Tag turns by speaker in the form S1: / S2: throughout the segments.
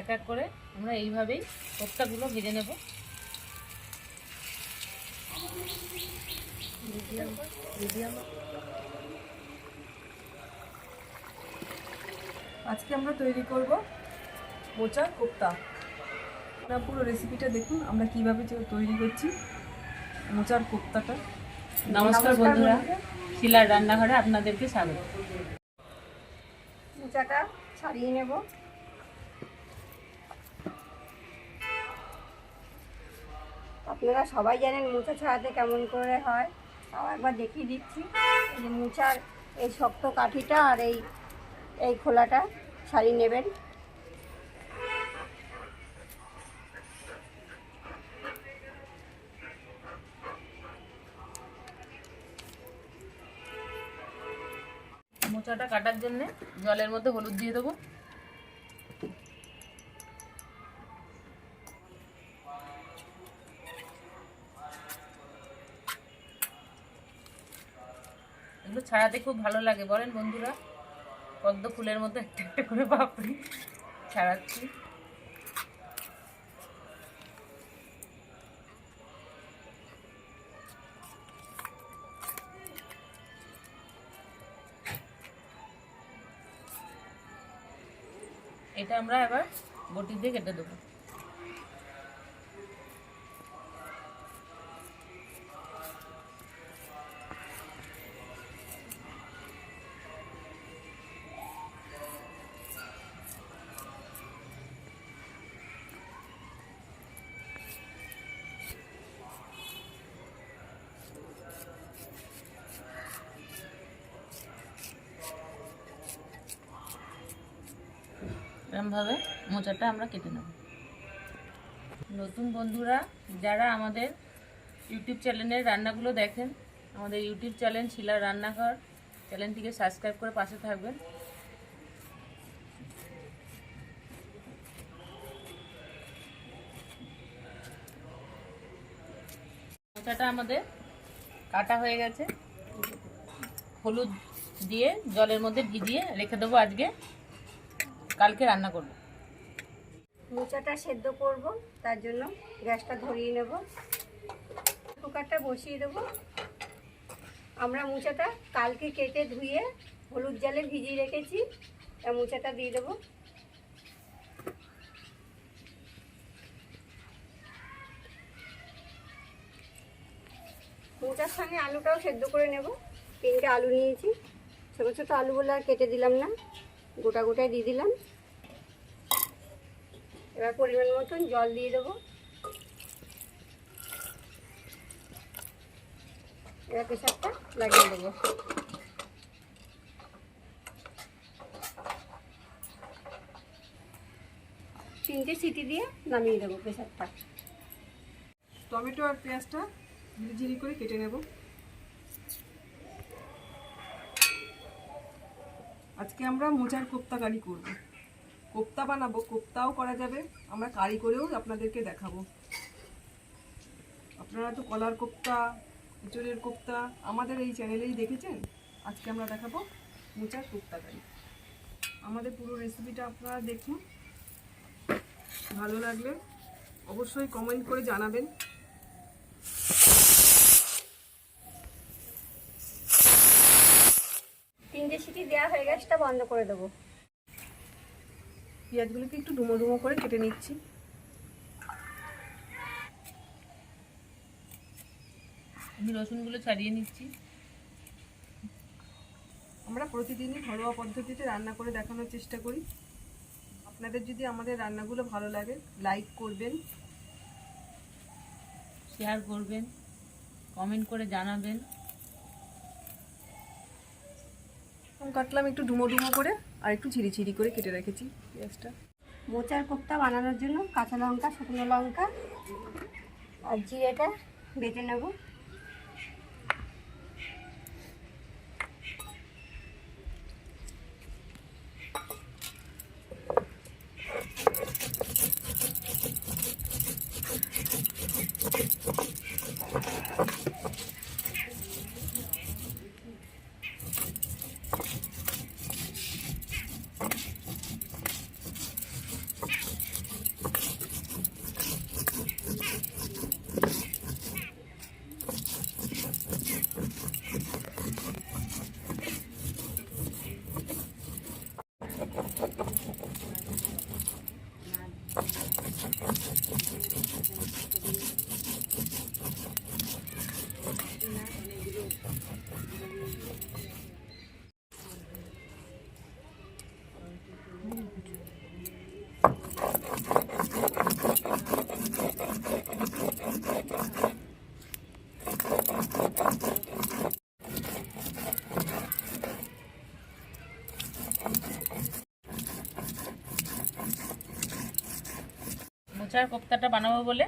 S1: এক এক করে আমরা এইভাবেই কোপ্তাগুলো ভেজে নেব।
S2: আজকে আমরা তৈরি করব মোচা কোপ্তা। না পুরো রেসিপিটা দেখুন আমরা কীভাবে তৈরি করছি মোচার কোপ্তাটা।
S1: নমস্কার বন্ধুরা। শিলার রান্নাঘরে আপনাদেরকে স্বাগত।
S3: মোচাটা ছাড়িয়ে নেব। আপনারা সবাই জানেন মোচা ছাড়াতে কেমন করে হয়। তাও একবার দেখিয়ে দিচ্ছি। যে মোচার এই শক্ত কাঠিটা আর এই এই খোলাটা ছাড়িয়ে নেবেন।
S1: মোচাটা কাটার জন্য জলের মধ্যে হলুদ দিয়ে দেবো। ছাড়াতে খুব ভালো লাগে। বলেন বন্ধুরা, পদ্ম ফুলের মধ্যে একটা একটা করে পাপড়ি ছাড়াচ্ছি। এটা আমরা এবার বটি দিয়ে কেটে দেবো। এরমভাবে মোচাটা আমরা কেটে নেব। নতুন বন্ধুরা, যারা আমাদের ইউটিউব চ্যানেলের রান্নাগুলো দেখেন, আমাদের ইউটিউব চ্যানেল শিলা রান্নাঘর চ্যানেলটিকে সাবস্ক্রাইব করে পাশে থাকবেন। মোচাটা আমাদের কাটা হয়ে গেছে। হলুদ দিয়ে জলের মধ্যে ভিজিয়ে রেখে দেবো আজকে। কালকে রান্না করব।
S3: মোচাটা সেদ্ধ করব, তার জন্য গ্যাসটা ধরিয়ে নেব। কুকারটা বসিয়ে দেবো। আমরা মোচাটা কালকে কেটে ধুয়ে হলুদ জলে ভিজিয়ে রেখেছি, তা মোচাটা দিয়ে দেবো। মোচার সঙ্গে আলুটাও সেদ্ধ করে নেব। তিনটে আলু নিয়েছি। ছোটো ছোটো আলুগুলো আর কেটে দিলাম না। গোটা গোটায় দিয়ে দিলাম। এবার পরিমাণ মতন জল দিয়ে দেবো। এবার প্রেশারটা লাগিয়ে দেবো। তিনটে সিটি দিয়ে নামিয়ে দেবো প্রেশারটা।
S2: টমেটো আর পেঁয়াজটা ঝিরি করে কেটে নেব। আজকে আমরা মোচার কোপ্তা কারি করব। কোপ্তা বানাবো, কোপ্তাও করা যাবে। আমরা কারি করেও আপনাদেরকে দেখাবো। আপনারা তো কলার কোপ্তা ইঁচড়ের কোপ্তা আমাদের এই চ্যানেলেই দেখেছেন? আজকে আমরা দেখাবো মোচার কোপ্তা কারি। আমাদের পুরো রেসিপিটা আপনারা দেখুন। ভালো লাগলে অবশ্যই কমেন্ট করে জানাবেন
S3: তিনটে সিটি দেওয়া হয়ে গেছে তা বন্ধ করে দেবো।
S2: পেঁয়াজগুলোকে একটু ডুমো ডুমো করে কেটে নিচ্ছি।
S1: আমি রসুনগুলো ছাড়িয়ে নিচ্ছি।
S2: আমরা প্রতিদিনই ঘরোয়া পদ্ধতিতে রান্না করে দেখানোর চেষ্টা করি। আপনাদের যদি আমাদের রান্নাগুলো ভালো লাগে লাইক করবেন
S1: শেয়ার করবেন কমেন্ট করে জানাবেন।
S2: কাটলাম একটু ডুমো ডুমো করে আর একটু ঝিরি ঝিরি করে কেটে রেখেছি পেঁয়াজটা।
S3: মোচার কোপ্তা বানানোর জন্য কাঁচা লঙ্কা, শুকনো লঙ্কা আর জিরেটা বেটে নেব।
S1: মোচার কোপ্তাটা বানাবো বলে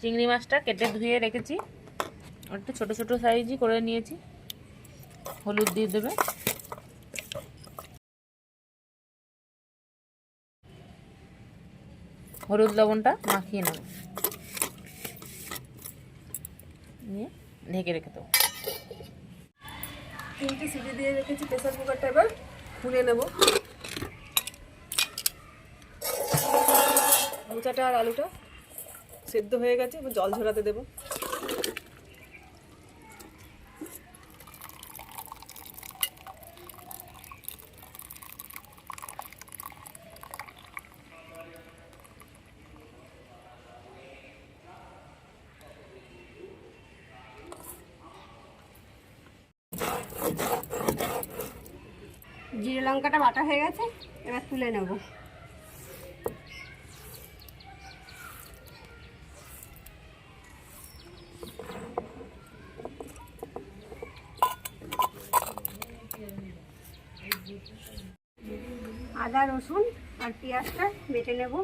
S1: চিংড়ি মাছটা কেটে ধুয়ে রেখেছি। একটু ছোটো ছোটো সাইজই করে নিয়েছি। হলুদ দিয়ে দেবে। হলুদ লবণটা মাখিয়ে নেব। নিয়ে ঢেকে রেখে দেবো।
S2: তিনটে সিটি দিয়ে রেখেছি, প্রেসার কুকারটা এবার খুলে নেব। মোচাটা আর আলুটা সেদ্ধ হয়ে গেছে, এবার জল ঝরাতে দেবো।
S3: জিরে লঙ্কাটা বাটা হয়ে গেছে, এবার তুলে নেব আদা রসুন আর পেঁয়াজটা বেটে নেব।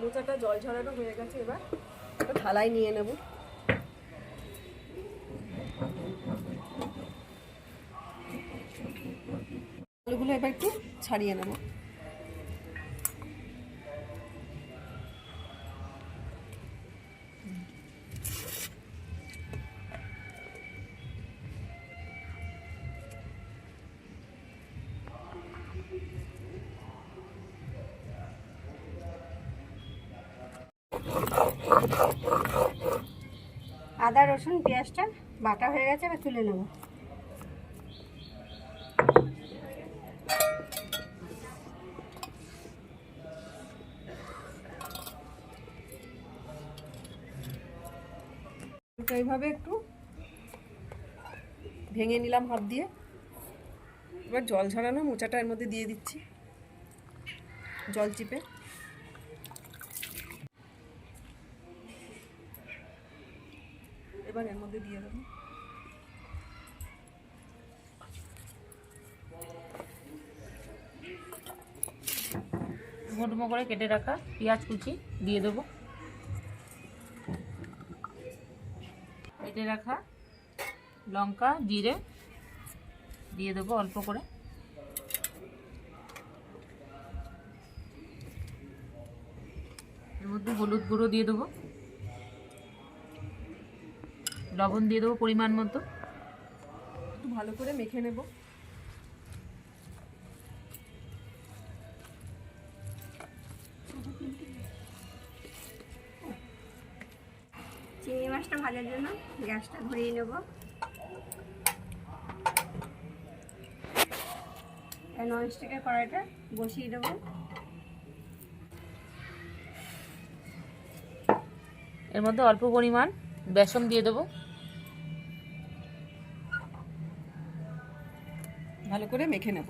S2: মোচাটা জল ঝরানো হয়ে গেছে এবার। থালায় নিয়ে নেব। আলুগুলো এবার একটু ছাড়িয়ে নেব।
S3: আদা, রসুন, পেঁয়াজটা বাটা হয়ে গেছে, এবার তুলে নেব।
S2: এইভাবে একটু ভেঙে নিলাম হাত দিয়ে। এবার জল ঝরানো মোচাটা এর মধ্যে দিয়ে দিচ্ছি। জল চিপে। এবার এর মধ্যে দিয়ে দেবো।
S1: ডুমো করে কেটে রাখা পেঁয়াজ কুচি দিয়ে দেবো। কেটে রাখা লঙ্কা, জিরে দিয়ে দেবো অল্প করে। এর মধ্যে হলুদ গুঁড়ো দিয়ে দেবো। লবণ দিয়ে দেবো পরিমাণ মতো।
S2: একটু ভালো করে মেখে নেব।
S3: চিংড়ি মাছটা ভাজার জন্য গ্যাসটা নেব। ননস্টিকের কড়াইটা বসিয়ে দেবো।
S1: এর মধ্যে অল্প পরিমাণ বেসন দিয়ে দেবো।
S2: ভালো করে মেখে নেব।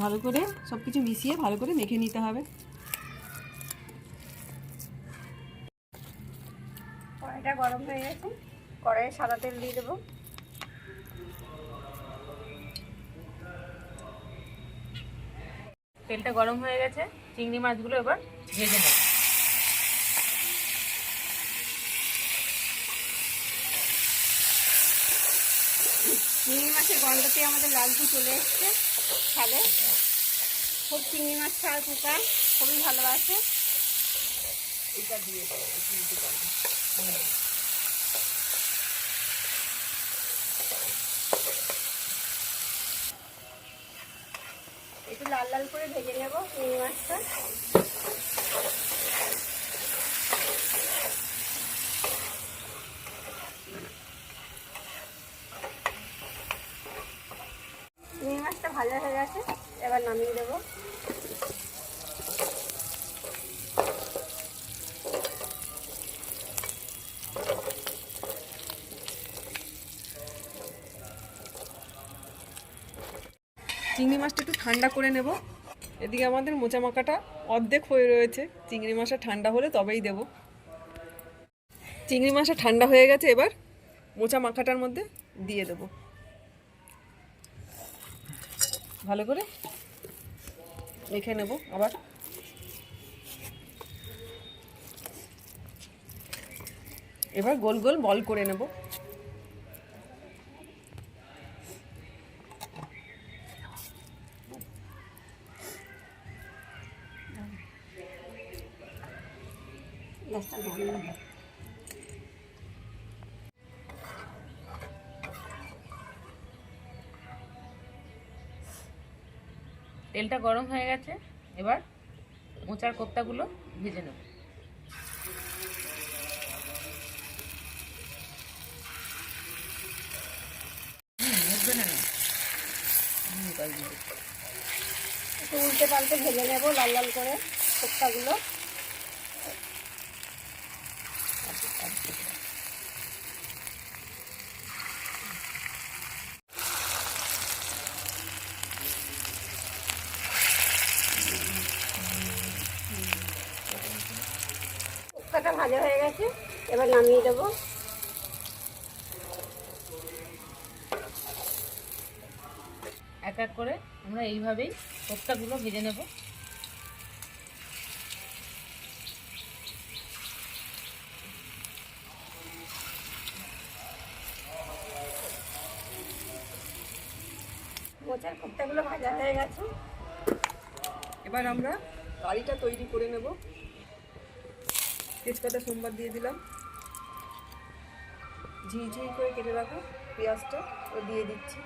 S2: ভালো করে সব কিছু মিশিয়ে ভালো করে মেখে নিতে হবে।
S3: কড়াইটা গরম হয়ে গেছে। কড়াইয়ে সাদা তেল দিয়ে দেবো।
S1: তেলটা গরম হয়ে গেছে। চিংড়ি মাছগুলো এবার ভেজে নেব।
S3: গন্ধতে আমাদের লালটু চলে এসছে ছাদে। খুব চিংড়ি মাছ ছাড় কুকার খুবই ভালোবাসে।
S2: এটা দিয়ে। একটু
S3: লাল লাল করে ভেজে নেব চিংড়ি মাছটা চিংড়ি মাছটা ভাজা হয়ে গেছে এবার নামিয়ে
S2: চিংড়ি মাছটা একটু ঠান্ডা করে নেব। এদিকে আমাদের মোচা মাখাটা অর্ধেক হয়ে রয়েছে। চিংড়ি মাছটা ঠান্ডা হলে তবেই দেব। চিংড়ি মাছটা ঠান্ডা হয়ে গেছে এবার মোচা মাখাটার মধ্যে দিয়ে দেব। ভালো করে মেখে নেব আবার। এবার গোল গোল বল করে নেব।
S3: নামিয়ে
S1: তেলটা গরম হয়ে গেছে, এবার মোচার কোপ্তাগুলো ভেজে নেব।
S3: উল্টে পাল্টে ভেজে নেব লাল লাল করে শুক্তাগুলো ভাজা হয়ে গেছে এবার নামিয়ে দেবো।
S1: এক এক করে আমরা এইভাবেই কোপ্তাগুলো ভেজে নেব।
S3: মোচার কুপ্তাগুলো ভাজা হয়ে গেছে।
S2: এবার আমরা কারিটা তৈরি করে নেব। তেজপাতা, সোমবার দিয়ে দিলাম। ঝিঝি করে কেটে রাখো পেঁয়াজটা, ও দিয়ে দিচ্ছি।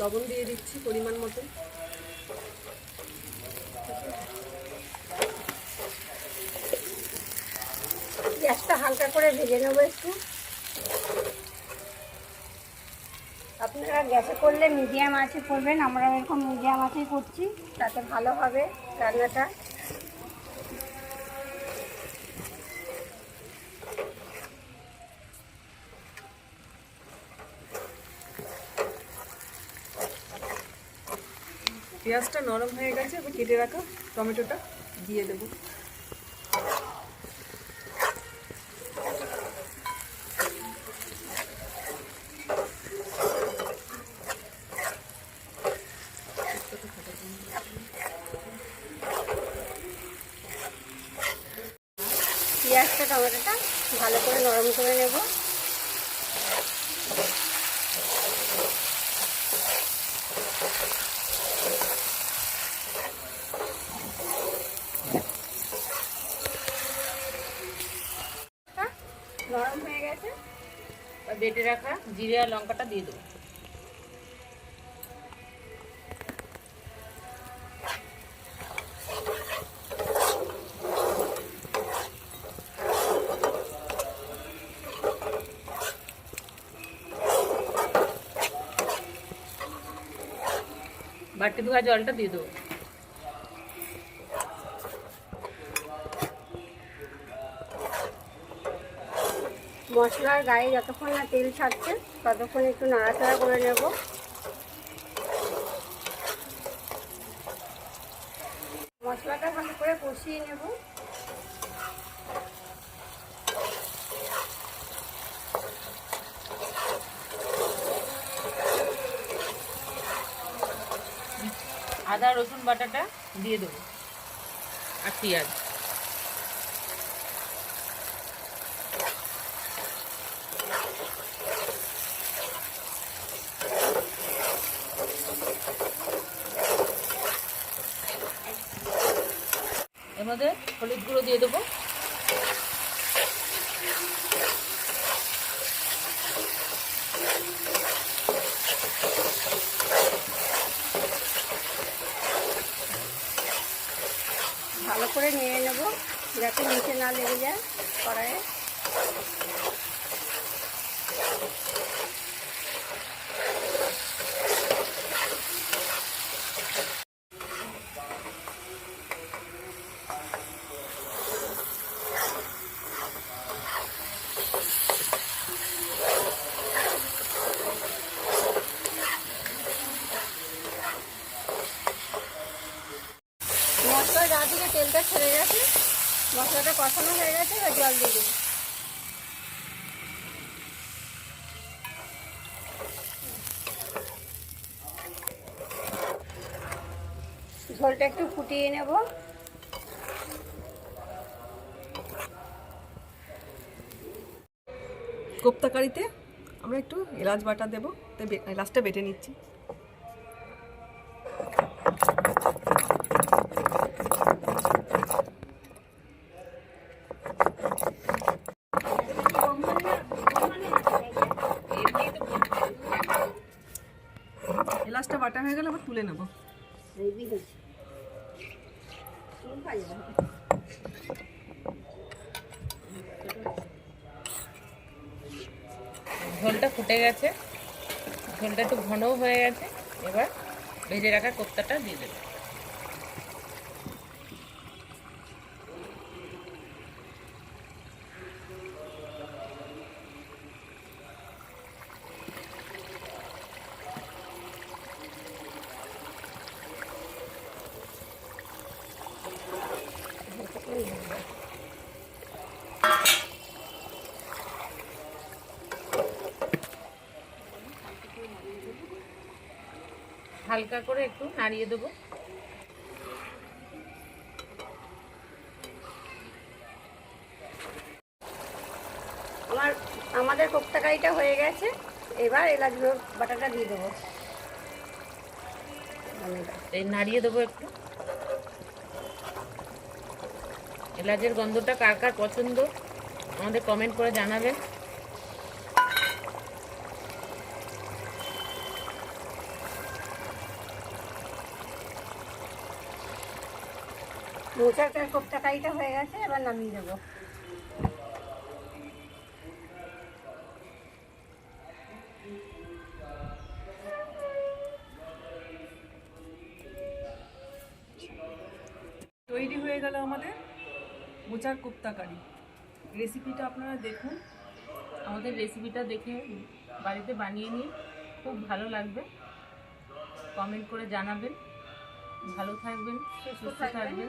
S2: লবণ দিয়ে দিচ্ছি পরিমাণ মতো
S3: গ্যাসটা হালকা করে ভেজে নেব একটু। আপনারা গ্যাসে করলে মিডিয়াম আছে করবেন আমরা এরকম মিডিয়াম আছেই করছি, তাতে ভালো হবে রান্নাটা।
S2: পেঁয়াজটা নরম হয়ে গেছে কেটে রাখা টমেটোটা, দিয়ে দেবো
S3: পেঁয়াজটা টমেটোটা ভালো করে নরম করে নেব। নরম হয়ে গেছে।
S1: বেটে রাখা জিরে আর লঙ্কাটা দিয়ে দেবো। বাটি ধোয়া জলটা দিয়ে দেবো।
S3: মশলার গায়ে যতক্ষণ না তেল ছাড়ছে, ততক্ষণ একটু নাড়াচাড়া করে নেব। মশলাটা ভালো করে কষিয়ে নেব।
S1: আদা রসুন বাটাটা দিয়ে দেবো আর পেঁয়াজ। এর মধ্যে হলুদ গুঁড়ো দিয়ে দেবো
S3: ভালো করে নিয়ে নেব যাতে নিচে না লেগে যায় কড়াইয়ে মশলার গা থেকে তেলটা ছেড়ে গেছে মশলাটা কষানো হয়ে গেছে এবার জল দিয়ে দেবো ঝোলটা একটু ফুটিয়ে নেব।
S2: কোপ্তা কারিতে আমরা একটু এলাচ বাটা দেবো। তাই এলাচটা বেটে নিচ্ছি।
S1: ঝোলটা ফুটে গেছে। ঝোলটা একটু ঘনও হয়ে গেছে। এবার ভেজে রাখা কোপ্তাটা দিয়ে দেবো। হালকা করে একটু নাড়িয়ে দেবো।
S3: আমার আমাদের কোপ্তা কারিটা হয়ে গেছে। এবার এলাচ বাটাটা দিয়ে দেবো।
S1: এই নাড়িয়ে দেবো একটু। এলাচের গন্ধটা কার কার পছন্দ আমাদের কমেন্ট করে জানাবেন।
S3: মোচাটার কোপ্তা কারিটা হয়ে গেছে এবার নামিয়ে দেবো
S2: তৈরি হয়ে গেল আমাদের মোচার কোপ্তা কারি রেসিপিটা আপনারা দেখুন।
S1: আমাদের রেসিপিটা দেখে বাড়িতে বানিয়ে নিন। খুব ভালো লাগবে। কমেন্ট করে জানাবেন। ভালো থাকবেন সুস্থ থাকবেন।